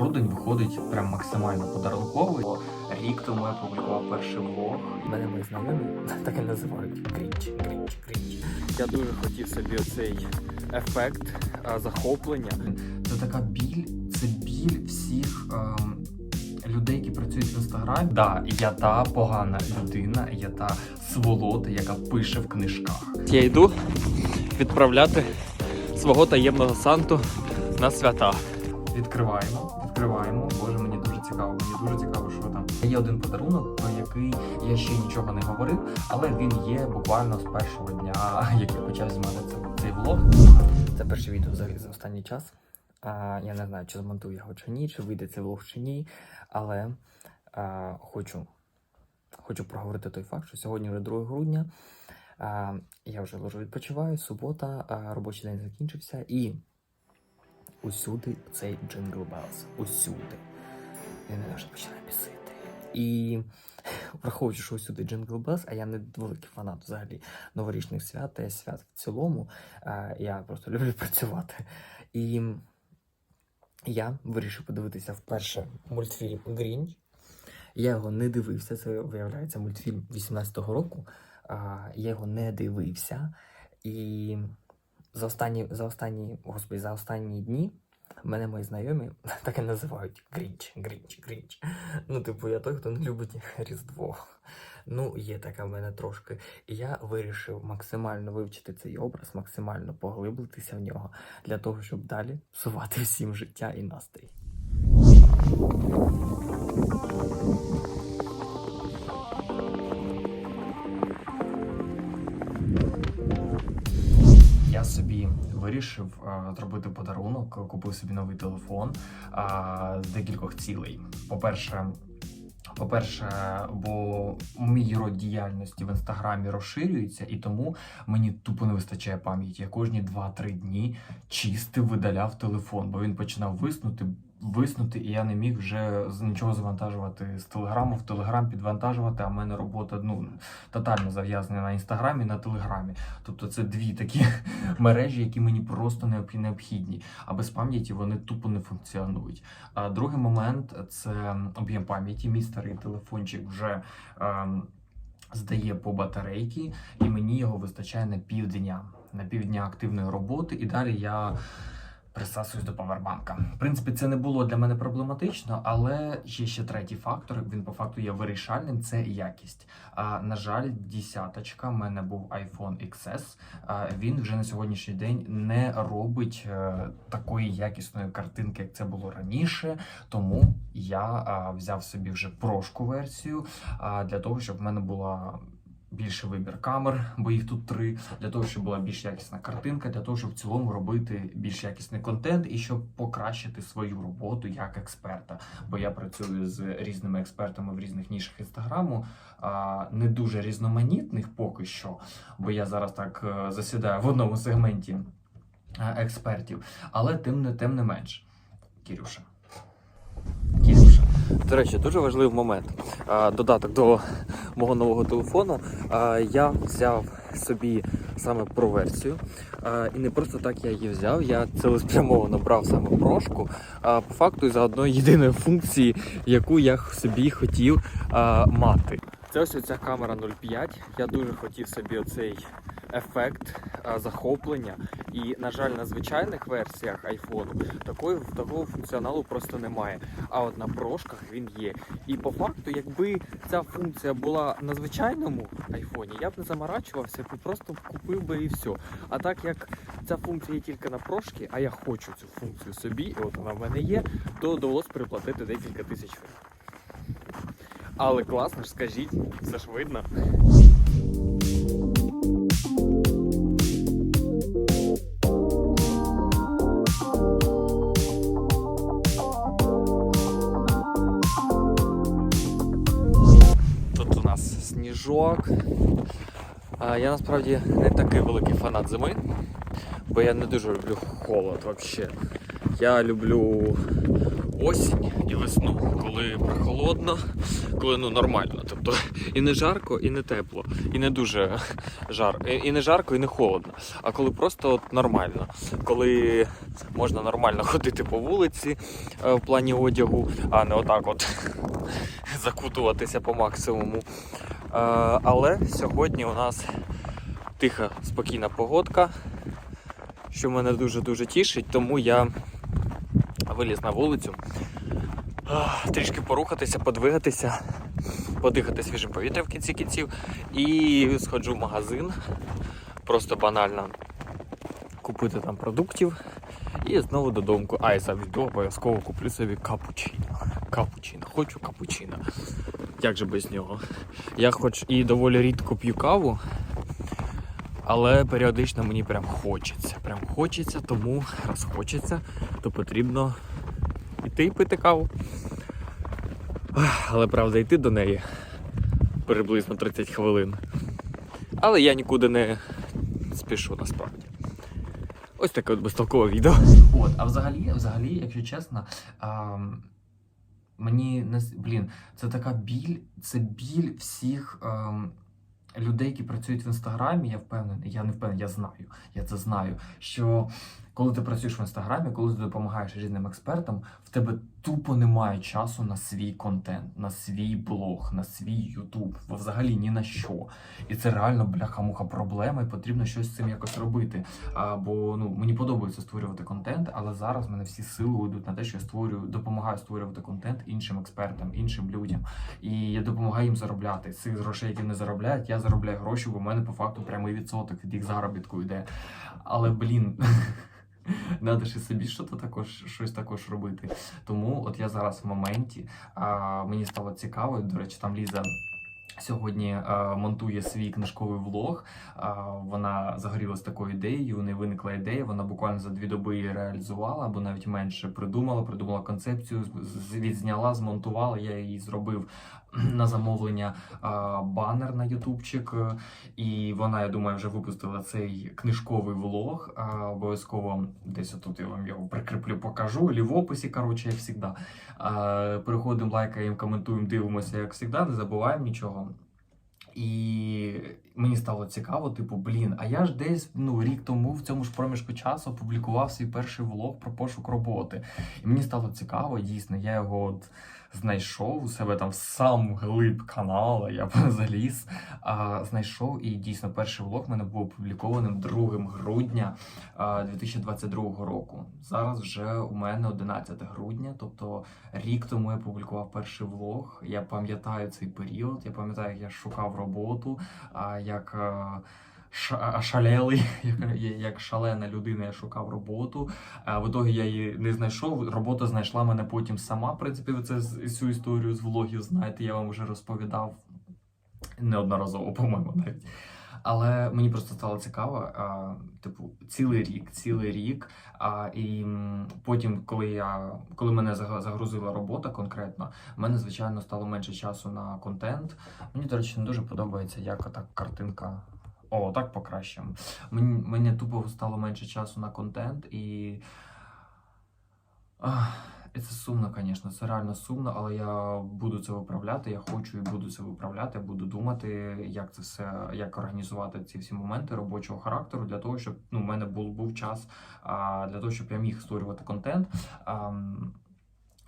Грудень виходить прям максимально подарунковий. Рік тому я публікував перший влог. Мене мої знайомі так і називають крінч, крінч, крінч. Я дуже хотів собі оцей ефект а, захоплення. Це така біль, це біль всіх ем, людей, які працюють в інстаграмі. Да, я та погана людина, я та сволота, яка пише в книжках. Я йду відправляти свого таємного санту на свята. Відкриваємо, відкриваємо. Боже, мені дуже цікаво. Мені дуже цікаво, що там. Є один подарунок, про який я ще нічого не говорив, але він є буквально з першого дня, як я почав знімати цей, цей влог. Це перше відео взагалі за останній час. А, я не знаю, чи змонтую його чи ні, чи вийде це влог чи ні. Але а, хочу, хочу проговорити той факт, що сьогодні вже 2 грудня. А, я вже лежу відпочиваю, субота, а, робочий день закінчився і усюди цей Jingle Bells. Усюди. Він мене вже починає бісити. І враховуючи, що усюди Jingle Bells, а я не великий фанат взагалі новорічних свят та свят в цілому. Я просто люблю працювати. І я вирішив подивитися вперше мультфільм Грінч. Я його не дивився, це виявляється мультфільм 18-го року. Я його не дивився. І за останні, за останні, господи, за останні дні мене мої знайомі так і називають Грінч, Грінч, Грінч. Ну, типу, я той, хто не любить Різдво. Ну, є така в мене трошки. І я вирішив максимально вивчити цей образ, максимально поглиблитися в нього для того, щоб далі псувати всім життя і настрій. Я собі вирішив зробити подарунок, купив собі новий телефон з декількох цілей. По-перше, по-перше, бо мій род діяльності в інстаграмі розширюється, і тому мені тупо не вистачає пам'яті. Я кожні 2-3 дні чистив, видаляв телефон, бо він починав виснути. Виснути, і я не міг вже нічого завантажувати з телеграму в телеграм підвантажувати. А в мене робота ну тотально зав'язана на інстаграмі, на телеграмі. Тобто це дві такі мережі, які мені просто необх- необхідні. А без пам'яті вони тупо не функціонують. А другий момент це об'єм пам'яті. Мій старий телефончик вже ем, здає по батарейки, і мені його вистачає на півдня. На півдня активної роботи, і далі я присасуюсь до павербанка. В принципі, це не було для мене проблематично, але є ще третій фактор. Він по факту є вирішальним. Це якість. А, на жаль, десяточка. в мене був iPhone XS. А, він вже на сьогоднішній день не робить е, такої якісної картинки, як це було раніше. Тому я взяв собі вже прошку версію для того, щоб в мене була. Більший вибір камер, бо їх тут три, для того, щоб була більш якісна картинка, для того, щоб в цілому робити більш якісний контент і щоб покращити свою роботу як експерта. Бо я працюю з різними експертами в різних нішах інстаграму, не дуже різноманітних поки що, бо я зараз так е, засідаю в одному сегменті е, експертів, але тим не тим не менш. Кірюша. До речі, дуже важливий момент. Додаток до мого нового телефону. Я взяв собі саме про версію. І не просто так я її взяв. Я цілеспрямовано брав саме прошку. По факту за одної єдиної функції, яку я собі хотів мати. Це ось ця камера 0.5. Я дуже хотів собі оцей ефект захоплення. І, на жаль, на звичайних версіях iPhone такої такого функціоналу просто немає. А от на прошках він є. І по факту, якби ця функція була на звичайному айфоні, я б не заморачувався, б просто купив би і все. А так як ця функція є тільки на прошки, а я хочу цю функцію собі, і от вона в мене є, то довелось переплатити декілька тисяч гривень. Але класно ж, скажіть, все ж видно. Сніжок. Я насправді не такий великий фанат зими, бо я не дуже люблю холод взагалі. Я люблю осінь і весну, коли прохолодно, коли ну нормально. Тобто і не жарко, і не тепло, і не дуже жар, і і не жарко, і не холодно. А коли просто от нормально, коли можна нормально ходити по вулиці е, в плані одягу, а не отак от закутуватися по максимуму. Е, Але сьогодні у нас тиха, спокійна погодка, що мене дуже-дуже тішить, тому я виліз на вулицю. Трішки порухатися, подвигатися, подихати свіжим повітрям в кінці кінців і сходжу в магазин. Просто банально купити там продуктів і знову додому. А, і завжди обов'язково куплю собі капучино. Капучино. Хочу капучино. Як же без нього? Я хоч і доволі рідко п'ю каву, але періодично мені прям хочеться. Прям хочеться, тому раз хочеться, то потрібно йти пити каву. Але правда, йти до неї приблизно 30 хвилин. Але я нікуди не спішу насправді. Ось таке от безтолкове відео. От, а взагалі, взагалі, якщо чесно, мені не блін, це така біль, це біль всіх ем, людей, які працюють в інстаграмі. Я впевнений, я не впевнений, я знаю, я це знаю. Що коли ти працюєш в інстаграмі, коли ти допомагаєш різним експертам, в тебе тупо немає часу на свій контент, на свій блог, на свій Ютуб, взагалі ні на що. І це реально бляха-муха проблема, і потрібно щось з цим якось робити. А, бо ну мені подобається створювати контент, але зараз в мене всі сили йдуть на те, що я створюю, допомагаю створювати контент іншим експертам, іншим людям. І я допомагаю їм заробляти. Цих грошей, які вони заробляють, я заробляю гроші, бо в мене по факту прямий відсоток від їх заробітку йде. Але блін. Надо ж і собі що також щось також робити. Тому от я зараз в моменті а, мені стало цікаво. До речі, там Ліза сьогодні а, монтує свій книжковий влог. А, вона загорілась такою ідеєю. У неї виникла ідея. Вона буквально за дві доби реалізувала, або навіть менше придумала, придумала концепцію, відзняла, змонтувала. Я її зробив на замовлення банер на ютубчик. І вона, я думаю, вже випустила цей книжковий влог. Обов'язково десь тут я вам його прикріплю, покажу. Або в описі, коротше, як завжди. Переходимо, лайкаємо, коментуємо, дивимося, як завжди, не забуваємо нічого. І мені стало цікаво, типу, блін, а я ж десь ну рік тому в цьому ж проміжку часу опублікував свій перший влог про пошук роботи. І мені стало цікаво, дійсно, я його от знайшов у себе там сам глиб каналу, я б заліз, а, знайшов і дійсно перший влог в мене був опублікованим 2 грудня а, 2022 року. Зараз вже у мене 11 грудня, тобто рік тому я публікував перший влог. Я пам'ятаю цей період, я пам'ятаю, як я шукав роботу, а, як. Шалелий, як, шалена людина, я шукав роботу. В ітогі я її не знайшов. Робота знайшла мене потім сама. В принципі, ви це цю історію з влогів знаєте, я вам вже розповідав неодноразово, по-моєму, навіть. Але мені просто стало цікаво, а, типу, цілий рік, цілий рік. А, і потім, коли я коли мене заг- загрузила робота конкретно, в мене звичайно стало менше часу на контент. Мені, до речі, не дуже подобається, як так картинка. О, так покращимо. Мені, мені тупо стало менше часу на контент і. Ах, це сумно, звісно, це реально сумно, але я буду це виправляти. Я хочу і буду це виправляти. Буду думати, як це все, як організувати ці всі моменти робочого характеру для того, щоб ну, в мене був, був час а, для того, щоб я міг створювати контент. Ам,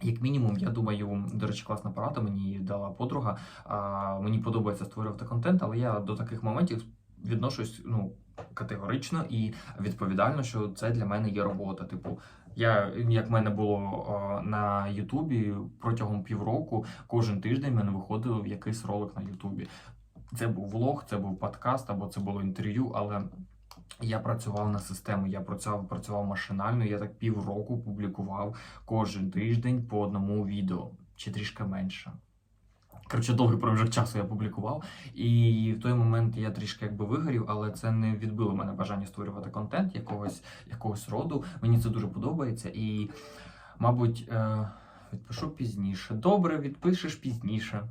як мінімум, я думаю, до речі, класна порада мені дала подруга. А, мені подобається створювати контент, але я до таких моментів відношусь ну, категорично і відповідально, що це для мене є робота. Типу, я як в мене було на Ютубі протягом півроку, кожен тиждень мене виходив якийсь ролик на Ютубі. Це був влог, це був подкаст або це було інтерв'ю, але. Я працював на систему, я працював, працював машинально. Я так півроку публікував кожен тиждень по одному відео, чи трішки менше. Коротше, довгий проміжок часу я публікував, і в той момент я трішки якби вигорів, але це не відбило мене бажання створювати контент якогось, якогось роду. Мені це дуже подобається, і, мабуть, е, відпишу пізніше. Добре, відпишеш пізніше.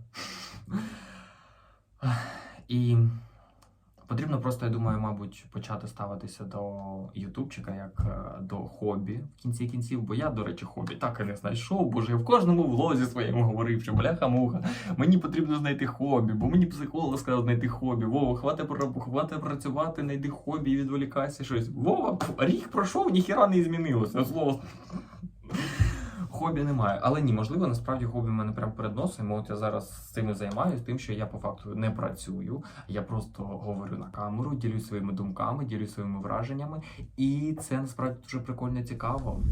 І Потрібно просто, я думаю, мабуть, почати ставитися до Ютубчика як е, до хобі в кінці кінців. Бо я, до речі, хобі так і не знайшов. Боже, я в кожному влозі своєму говорив, що бляха-муха, мені потрібно знайти хобі, бо мені психолог сказав знайти хобі. Вова, хвати, хвати працювати, знайди хобі і відволікайся щось. Вова, рік пройшов, ніхіра не змінилося. Слово. Хобі немає, але ні, можливо, насправді хобі в мене прямо перед носом. От я зараз цим і займаюся, тим, що я по факту не працюю. Я просто говорю на камеру, ділюсь своїми думками, ділюсь своїми враженнями, і це насправді дуже прикольно цікаво.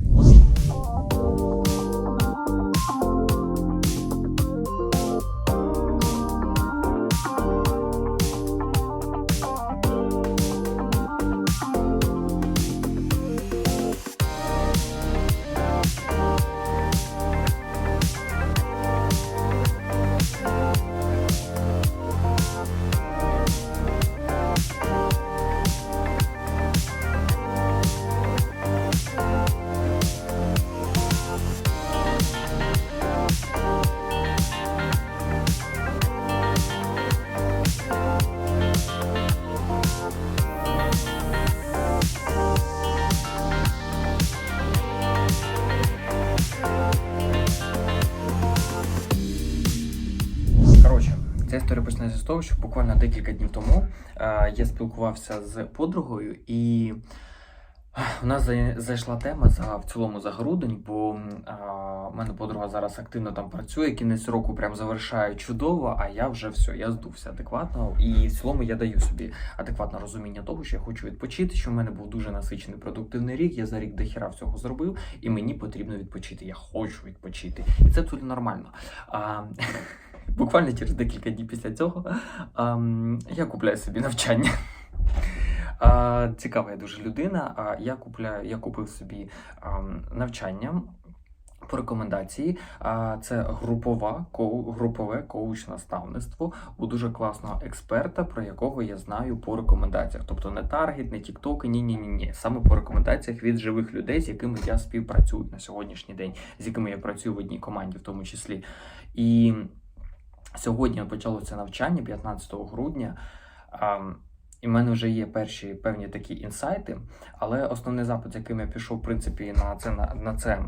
Ця історія починається з того, що буквально декілька днів тому е, я спілкувався з подругою, і е, у нас зайшла тема за в цілому за грудень, бо е, в мене подруга зараз активно там працює, кінець року прям завершає чудово, а я вже все, я здувся адекватно. І в цілому я даю собі адекватне розуміння того, що я хочу відпочити, що в мене був дуже насичений продуктивний рік. Я за рік дохіра всього зробив, і мені потрібно відпочити. Я хочу відпочити. І це абсолютно нормально. А, буквально через декілька днів після цього я купляю собі навчання. Цікава я дуже людина. А я купляю, я купив собі навчання. По рекомендації, це групова групове коуч-наставництво у дуже класного експерта, про якого я знаю по рекомендаціях. Тобто не таргет, не тіктоки, ні, ні, ні, ні. Саме по рекомендаціях від живих людей, з якими я співпрацюю на сьогоднішній день, з якими я працюю в одній команді, в тому числі. І Сьогодні почалося навчання 15 грудня. І в мене вже є перші певні такі інсайти, але основний запит, яким я пішов, в принципі, на це на, на це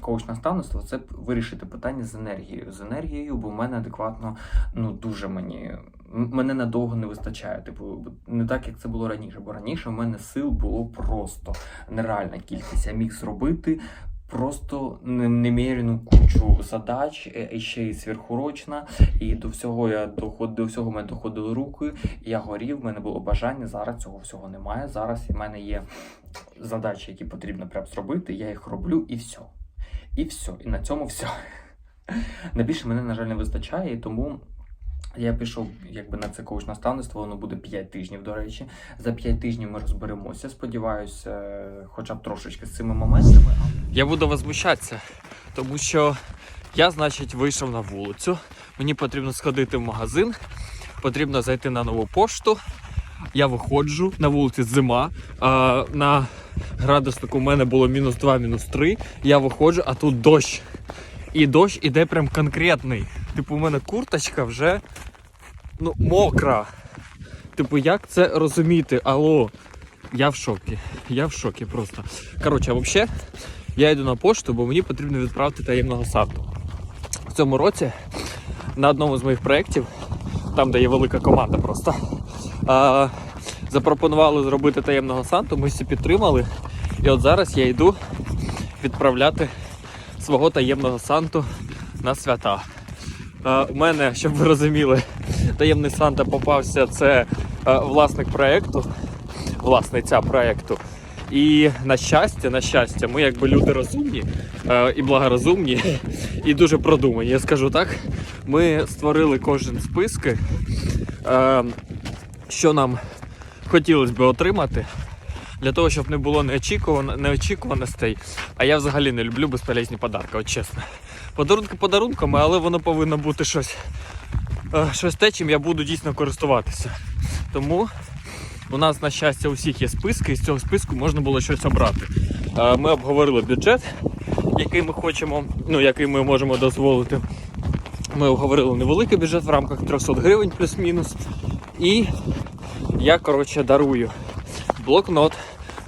коуч-наставництво, це вирішити питання з енергією. З енергією, бо в мене адекватно ну дуже мені. Мене надовго не вистачає. Типу, не так, як це було раніше. Бо раніше в мене сил було просто нереальна кількість. Я міг зробити просто не- неміряну кучу задач, е, і ще й сверхурочна. І до всього я доход, до всього мене доходили руки. Я горів, в мене було бажання. Зараз цього всього немає. Зараз в мене є задачі, які потрібно прям зробити. Я їх роблю і все. І все. І на цьому все. Найбільше мене, на жаль, не вистачає, і тому. Я пішов якби на це коуч наставництво, воно буде 5 тижнів, до речі. За 5 тижнів ми розберемося. Сподіваюся, хоча б трошечки з цими моментами. Я буду возмущатися, тому що я, значить, вийшов на вулицю. Мені потрібно сходити в магазин, потрібно зайти на нову пошту. Я виходжу на вулиці зима. А, на градуснику у мене було мінус 2, мінус 3. Я виходжу, а тут дощ. І дощ іде прям конкретний. Типу, у мене курточка вже ну, мокра. Типу, як це розуміти? Алло, я в шокі. Я в шокі просто. Коротше, а взагалі, я йду на пошту, бо мені потрібно відправити таємного санту. В цьому році на одному з моїх проєктів, там, де є велика команда просто, а, запропонували зробити таємного санту, ми всі підтримали. І от зараз я йду відправляти свого таємного санту на свята. А, у мене, щоб ви розуміли, таємний Санта попався це е, власник проєкту, власниця проєкту. І на щастя, на щастя, ми якби люди розумні е, і благорозумні, і дуже продумані. Я скажу так. Ми створили кожен списки, е, що нам хотілося б отримати. Для того, щоб не було неочікувано, неочікуваностей. А я взагалі не люблю безполезні подарки, от чесно. Подарунки подарунками, але воно повинно бути щось, е, щось те, чим я буду дійсно користуватися. Тому у нас, на щастя, у всіх є списки, і з цього списку можна було щось обрати. Е, Ми обговорили бюджет, який ми хочемо, ну який ми можемо дозволити. Ми обговорили невеликий бюджет в рамках 300 гривень плюс-мінус. І Я, коротше, дарую блокнот,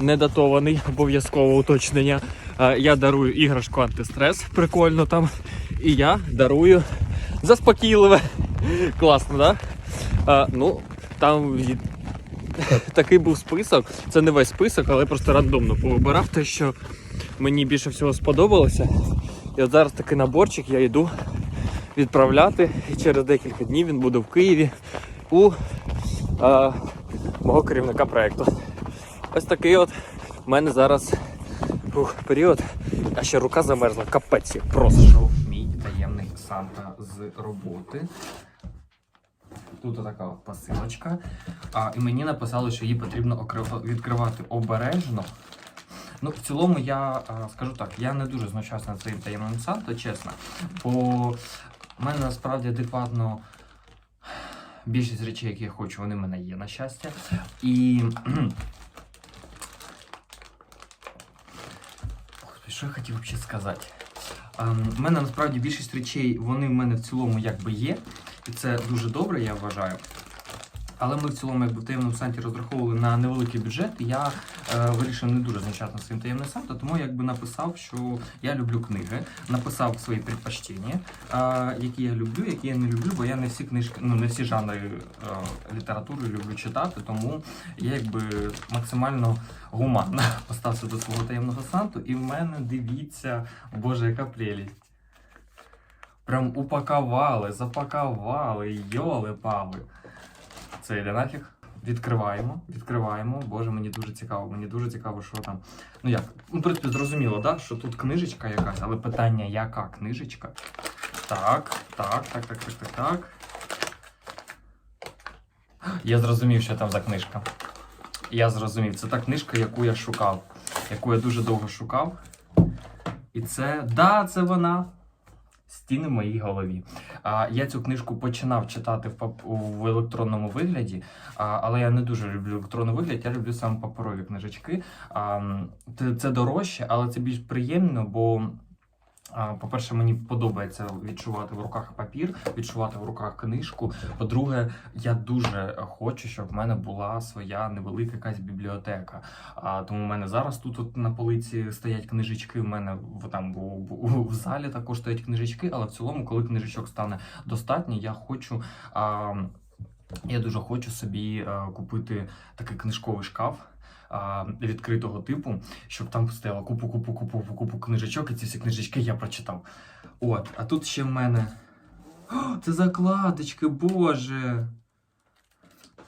недатований, обов'язково уточнення. Е, Я дарую іграшку антистрес, прикольно там. І я дарую заспокійливе. Класно? Да? Е, Ну, там такий був список. Це не весь список, але просто рандомно повибирав те, що мені більше всього сподобалося. І от зараз такий наборчик я йду відправляти. І через декілька днів він буде в Києві у е, мого керівника проєкту. Ось такий от в мене зараз ух, період, а ще рука замерзла, капець як просто. Прийшов мій таємний Санта з роботи. Тут така посилочка. А, і мені написали, що її потрібно відкривати обережно. Ну, в цілому, я а, скажу так, я не дуже знущався над своїм таємним Санта, чесно. Бо в мене насправді адекватно більшість речей, які я хочу, вони в мене є, на щастя. І. Господи, що я хотів взагалі сказати? Ем, У мене насправді більшість речей, вони в мене в цілому якби є, і це дуже добре, я вважаю. Але ми в цілому, якби в таємному санті розраховували на невеликий бюджет, і я вирішив не дуже значати своїм таємним санта, тому якби написав, що я люблю книги, написав свої предпочтення, е, які я люблю, які я не люблю, бо я не всі книжки, ну не всі жанри е, літератури люблю читати, тому я якби максимально гуманно поставився до свого таємного санту, і в мене дивіться, боже, яка прелість. Прям упакували, запакували, йоли пали. Це йде нафіг. Відкриваємо, відкриваємо. Боже, мені дуже цікаво. Мені дуже цікаво, що там. Ну як? Ну, в принципі, зрозуміло, да? що тут книжечка якась, але питання, яка книжечка? Так, так, так, так, так, так, так. Я зрозумів, що там за книжка. Я зрозумів, це та книжка, яку я шукав, яку я дуже довго шукав. І це, да, це вона. Стіни в моїй голові. Я цю книжку починав читати в, пап- в електронному вигляді, але я не дуже люблю електронний вигляд, я люблю саме паперові книжечки. Це дорожче, але це більш приємно, бо. По-перше, мені подобається відчувати в руках папір, відчувати в руках книжку. По-друге, я дуже хочу, щоб в мене була своя невелика якась бібліотека. А, тому в мене зараз тут от на полиці стоять книжечки. В мене в там в, залі також стоять книжечки, але в цілому, коли книжечок стане достатньо, я хочу. А, я дуже хочу собі а, купити такий книжковий шкаф. А, Відкритого типу, щоб там стояло купу, купу, купу, купу книжечок, і ці всі книжечки я прочитав. От, а тут ще в мене. О, це закладочки, боже!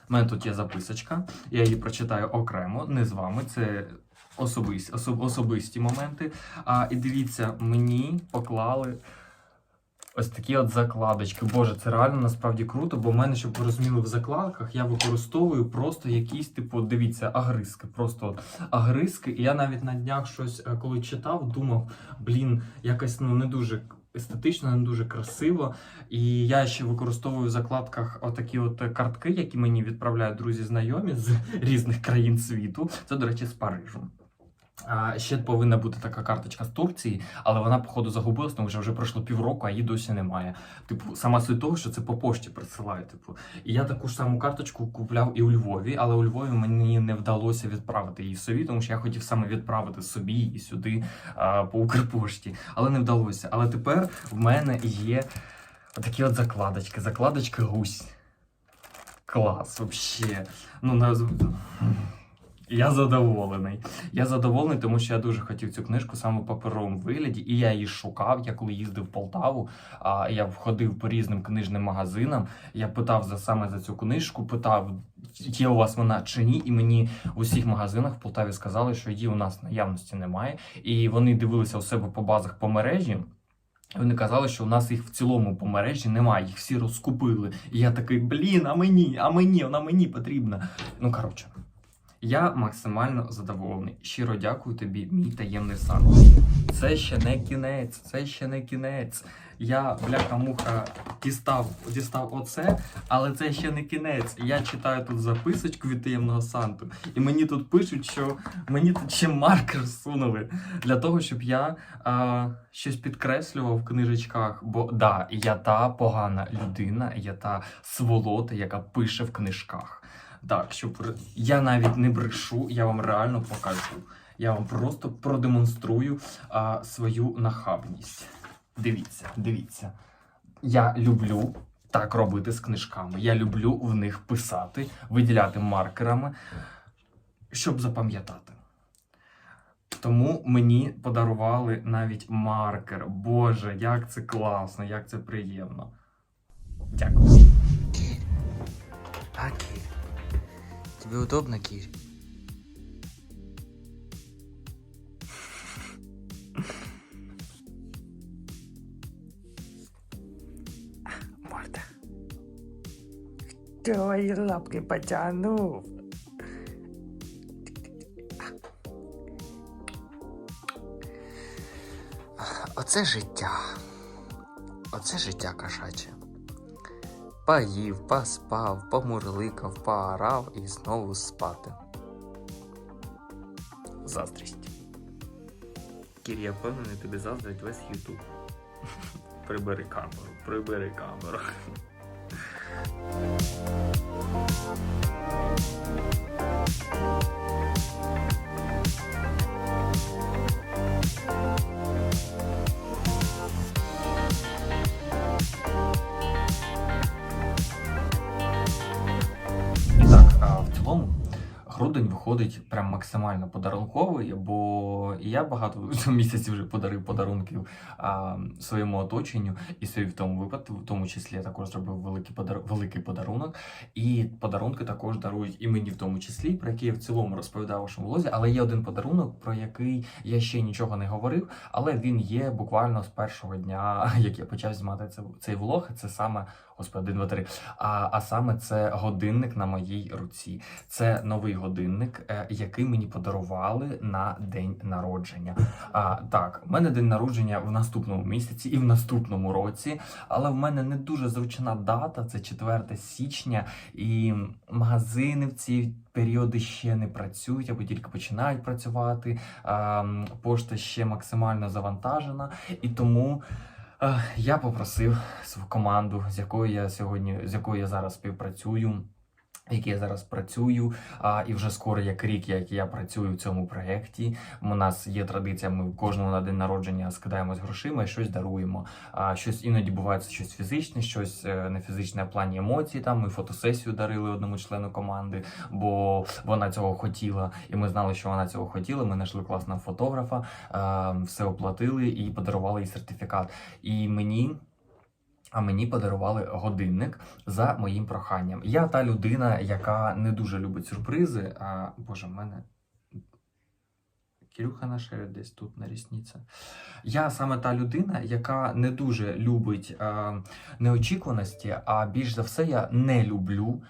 У мене тут є записочка, я її прочитаю окремо, не з вами. Це особисті, особ, особисті моменти. А, і дивіться, мені поклали ось такі от закладочки. Боже, це реально насправді круто, бо в мене, щоб ви розуміли, в закладках я використовую просто якісь, типу, дивіться, агризки. Просто от агризки. І я навіть на днях щось, е, коли читав, думав, блін, якось ну не дуже. Естетично, не дуже красиво. І я ще використовую в закладках отакі от картки, які мені відправляють друзі знайомі з різних країн світу. Це, до речі, з Парижу. Ще повинна бути така карточка з Турції, але вона, походу, загубилась, тому що вже пройшло півроку, а її досі немає. Типу, сама суть того, що це по пошті присилають. Типу. І я таку ж саму карточку купляв і у Львові, але у Львові мені не вдалося відправити її собі, тому що я хотів саме відправити собі і сюди а, по Укрпошті, але не вдалося. Але тепер в мене є отакі от закладочки. Закладочки гусь. Клас, вообще. Ну, наз... Я задоволений. Я задоволений, тому що я дуже хотів цю книжку саме в паперовому вигляді, і я її шукав. Я коли їздив в Полтаву, а я входив по різним книжним магазинам. Я питав за саме за цю книжку, питав, є у вас вона чи ні. І мені в усіх магазинах в Полтаві сказали, що її у нас наявності немає. І вони дивилися у себе по базах по мережі. Вони казали, що у нас їх в цілому по мережі немає, їх всі розкупили. І я такий, блін, а мені, а мені, вона мені потрібна. Ну коротше. Я максимально задоволений. Щиро дякую тобі, мій таємний сан. Це ще не кінець, це ще не кінець. Я, бляха-муха, дістав, дістав оце, але це ще не кінець. Я читаю тут записочку від таємного санту, і мені тут пишуть, що мені тут ще маркер сунули для того, щоб я а, щось підкреслював в книжечках. Бо да, я та погана людина, я та сволота, яка пише в книжках. Так, ре- я навіть не брешу, я вам реально покажу. Я вам просто продемонструю а, свою нахабність. Дивіться, дивіться. Я люблю так робити з книжками. Я люблю в них писати, виділяти маркерами, щоб запам'ятати. Тому мені подарували навіть маркер. Боже, як це класно, як це приємно. Дякую. Тебе удобно, Кир? Морда. Твої лапки потягнув. Оце життя. Оце життя кошаче. Поїв, поспав, помурликав, поорав і знову спати. Заздрість. Кір, я впевнений, тобі заздрить весь Ютуб. Прибери камеру, прибери камеру. грудень виходить прям максимально подарунковий, бо я багато місяців вже подарив подарунків а, своєму оточенню, і собі в тому випадку, в тому числі я також зробив великий подар... великий подарунок. І подарунки також дарують і мені в тому числі, про який я в цілому розповідав вашому влозі. Але є один подарунок, про який я ще нічого не говорив, але він є буквально з першого дня, як я почав знімати цей влог. Це саме господи, 1, 2, 3. А, а саме це годинник на моїй руці. Це новий годинник, е, який мені подарували на день народження. А, так, в мене день народження в наступному місяці і в наступному році, але в мене не дуже зручна дата, це 4 січня, і магазини в ці періоди ще не працюють або тільки починають працювати. А, пошта ще максимально завантажена, і тому. Е, Я попросив свою команду, з якою я сьогодні, з якою я зараз співпрацюю, в я зараз працюю, а, і вже скоро як рік, як я працюю в цьому проєкті. У нас є традиція, ми кожному на день народження скидаємось грошима і щось даруємо. А щось іноді буває це щось фізичне, щось е, не фізичне в плані емоцій. Там ми фотосесію дарили одному члену команди, бо вона цього хотіла, і ми знали, що вона цього хотіла. Ми знайшли класного фотографа, е, все оплатили і подарували їй сертифікат. І мені. А мені подарували годинник за моїм проханням. Я та людина, яка не дуже любить сюрпризи. А боже, в мене Кирюха наша десь тут на рісниця. Я саме та людина, яка не дуже любить е, неочікуваності, а більш за все я не люблю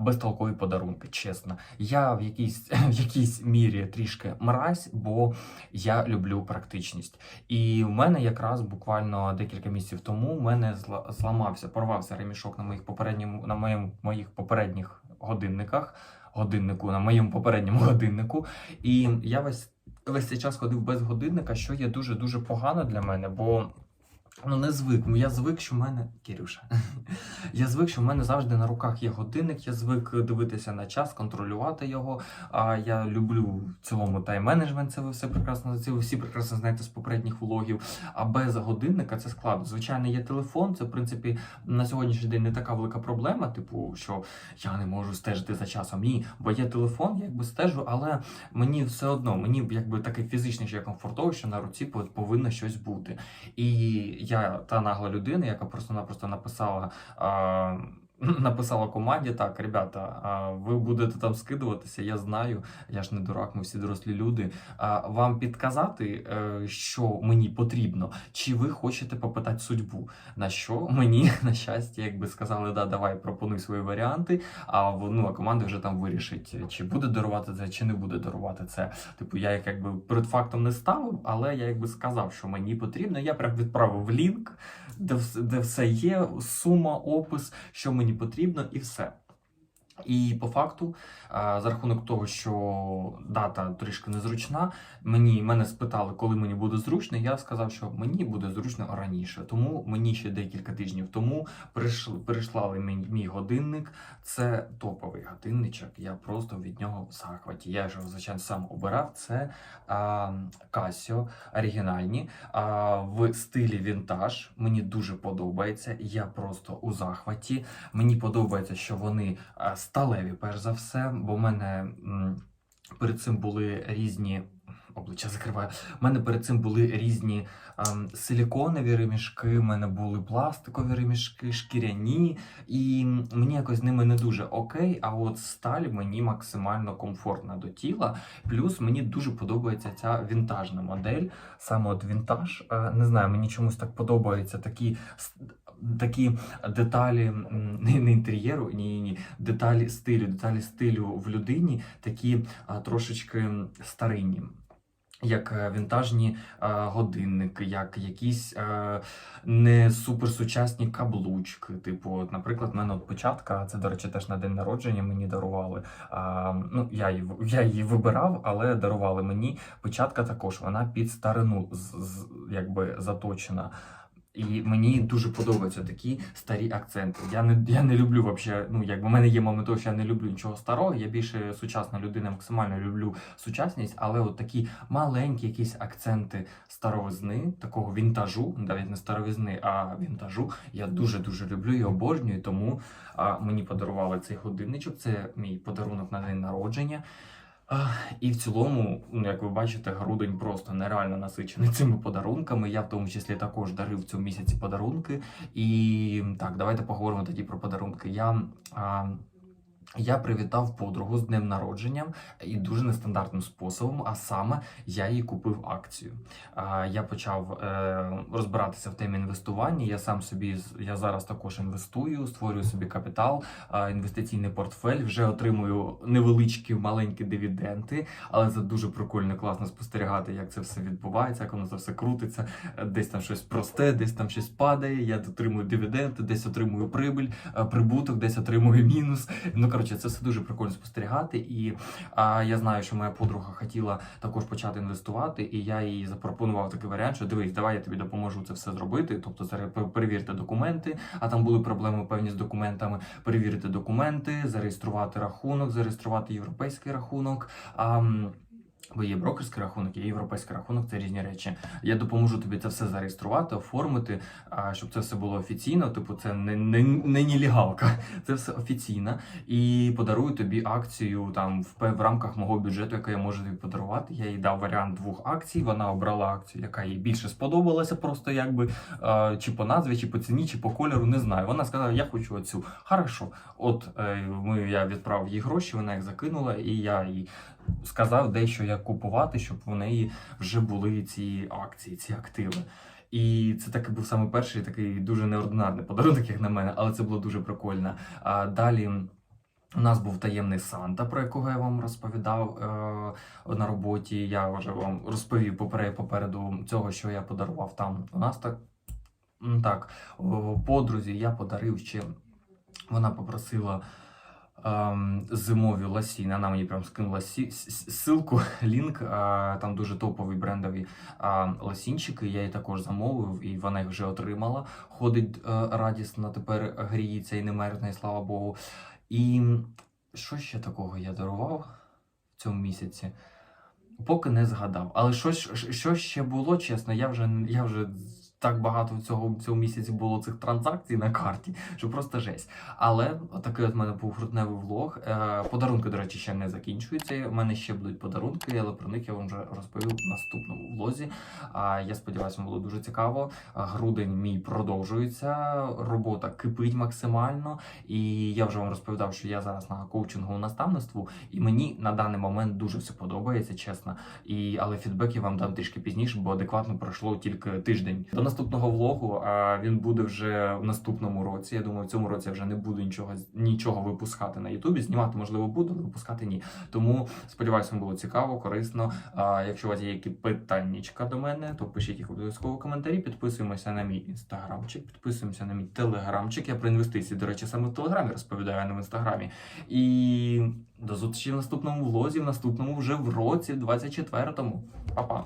безтолкові подарунки, чесно. Я в якійсь, в якійсь мірі трішки мразь, бо я люблю практичність. І в мене якраз буквально декілька місяців тому в мене зла- зламався, порвався ремішок на моїх попередньому на моєму моїх попередніх годинниках. Годиннику на моєму попередньому годиннику, і я весь весь цей час ходив без годинника, що є дуже дуже погано для мене, бо ну не звик. Ну я звик, що в мене Кирюша. я звик, що в мене завжди на руках є годинник. Я звик дивитися на час, контролювати його. А я люблю в цілому тайм-менеджмент. Це ви все прекрасно це ви всі прекрасно знаєте з попередніх влогів. А без годинника це складно. Звичайно, є телефон. Це в принципі на сьогоднішній день не така велика проблема. Типу, що я не можу стежити за часом. Ні, бо є телефон, я якби стежу, але мені все одно, мені якби таке фізичне ще комфортово, що на руці повинно щось бути. І я та нагла людина, яка просто-напросто написала. Написала команді, так, ребята, ви будете там скидуватися, я знаю, я ж не дурак, ми всі дорослі люди. Вам підказати, е, що мені потрібно, чи ви хочете попитати судьбу? На що мені, на щастя, якби сказали, да, давай пропонуй свої варіанти, а ну, а команда вже там вирішить, чи буде дарувати це, чи не буде дарувати це. Типу, я як якби перед фактом не ставив, але я якби сказав, що мені потрібно. Я прям відправив лінк, де, де все є, сума, опис, що мені потрібно, і все. І по факту, за рахунок того, що дата трішки незручна, мені мене спитали, коли мені буде зручно. Я сказав, що мені буде зручно раніше. Тому мені ще декілька тижнів тому переслали мені мій годинник. Це топовий годинничок. Я просто від нього в захваті. Я його, звичайно сам обирав. Це а, Casio оригінальні а, в стилі вінтаж. Мені дуже подобається. Я просто у захваті. Мені подобається, що вони а, сталеві, перш за все, бо в мене перед цим були різні. Обличчя закриваю. У мене перед цим були різні ем, силіконові ремішки, в мене були пластикові ремішки, шкіряні, і мені якось з ними не дуже окей. А от сталь мені максимально комфортна до тіла. Плюс мені дуже подобається ця вінтажна модель. Саме от вінтаж. Е, не знаю, мені чомусь так подобаються такі. Такі деталі не, не інтер'єру, ні, ні, деталі стилю, деталі стилю в людині, такі а, трошечки старинні. Як е, вінтажні е, годинники, як якісь е, не суперсучасні каблучки. Типу, от, наприклад, в мене от початка, це, до речі, теж на день народження мені дарували. А, ну, я її, я її вибирав, але дарували мені. Початка також вона під старину з, з, якби заточена. І мені дуже подобаються такі старі акценти. Я не, я не люблю вообще, ну якби в мене є момент що я не люблю нічого старого. Я більше сучасна людина, максимально люблю сучасність, але от такі маленькі якісь акценти старовизни, такого вінтажу, навіть не старовизни, а вінтажу. Я дуже дуже люблю і обожнюю. Тому а, мені подарували цей годинничок. Це мій подарунок на день народження. І в цілому, ну як ви бачите, грудень просто нереально насичений цими подарунками. Я в тому числі також дарив в цьому місяці подарунки. І так, давайте поговоримо тоді про подарунки. Я, а, я привітав подругу з днем народження і дуже нестандартним способом. А саме я їй купив акцію. Я почав е, розбиратися в темі інвестування. Я сам собі я зараз також інвестую, створюю собі капітал, інвестиційний портфель. Вже отримую невеличкі маленькі дивіденди, але це дуже прикольно, класно спостерігати, як це все відбувається, як воно це все крутиться. Е, Десь там щось просте, десь там щось падає. Я отримую дивіденди, десь отримую прибиль, е, прибуток, десь отримую мінус. Ну коротше, це все дуже прикольно спостерігати. І а, я знаю, що моя подруга хотіла також почати інвестувати, і я їй запропонував такий варіант, що дивись, давай я тобі допоможу це все зробити. Тобто, перевірте документи, а там були проблеми певні з документами. Перевірити документи, зареєструвати рахунок, зареєструвати європейський рахунок. А, Бо є брокерський рахунок, є європейський рахунок, це різні речі. Я допоможу тобі це все зареєструвати, оформити, щоб це все було офіційно. Типу, це не, не, не нелегалка, це все офіційно. І подарую тобі акцію там в, в рамках мого бюджету, яку я можу тобі подарувати. Я їй дав варіант двох акцій. Вона обрала акцію, яка їй більше сподобалася, просто якби чи по назві, чи по ціні, чи по кольору, не знаю. Вона сказала, я хочу оцю. Хорошо. От е, ми я відправив їй гроші, вона їх закинула, і я їй сказав дещо як купувати, щоб в неї вже були ці акції, ці активи. І це таки був саме перший такий дуже неординарний подарунок, як на мене, але це було дуже прикольно. А далі. У нас був таємний Санта, про якого я вам розповідав е, на роботі. Я вже вам розповів попереду, цього, що я подарував там. У нас так, так подрузі я подарив ще. Вона попросила зимові лосіни. Вона мені прям скинула ссылку, лінк. Там дуже топові брендові а, лосінчики. Я її також замовив, і вона їх вже отримала. Ходить е, радісно, тепер гріється і не мерзне, і слава Богу. І що ще такого я дарував в цьому місяці? Поки не згадав. Але щось, що ще було, чесно, я вже, я вже так багато в цього, в цьому місяці було цих транзакцій на карті, що просто жесть. Але такий от в мене був грудневий влог. Е, подарунки, до речі, ще не закінчуються. У мене ще будуть подарунки, але про них я вам вже розповів в наступному влозі. Я сподіваюся, було дуже цікаво. Грудень мій продовжується, робота кипить максимально. І я вже вам розповідав, що я зараз на коучинговому наставництву, і мені на даний момент дуже все подобається, чесно. І але фідбек я вам дам трішки пізніше, бо адекватно пройшло тільки тиждень. До наступного влогу. А він буде вже в наступному році. Я думаю, в цьому році я вже не буду нічого нічого випускати на Ютубі. Знімати можливо буду, але випускати ні. Тому сподіваюся, вам було цікаво, корисно. А якщо у вас є які питаннячка до мене, то пишіть їх обов'язково в коментарі. Підписуємося на мій інстаграмчик, підписуємося на мій телеграмчик. Я про інвестиції, до речі, саме в телеграмі розповідаю, а не в інстаграмі. І до зустрічі в наступному влозі, в наступному вже в році, 24-му. Па-па!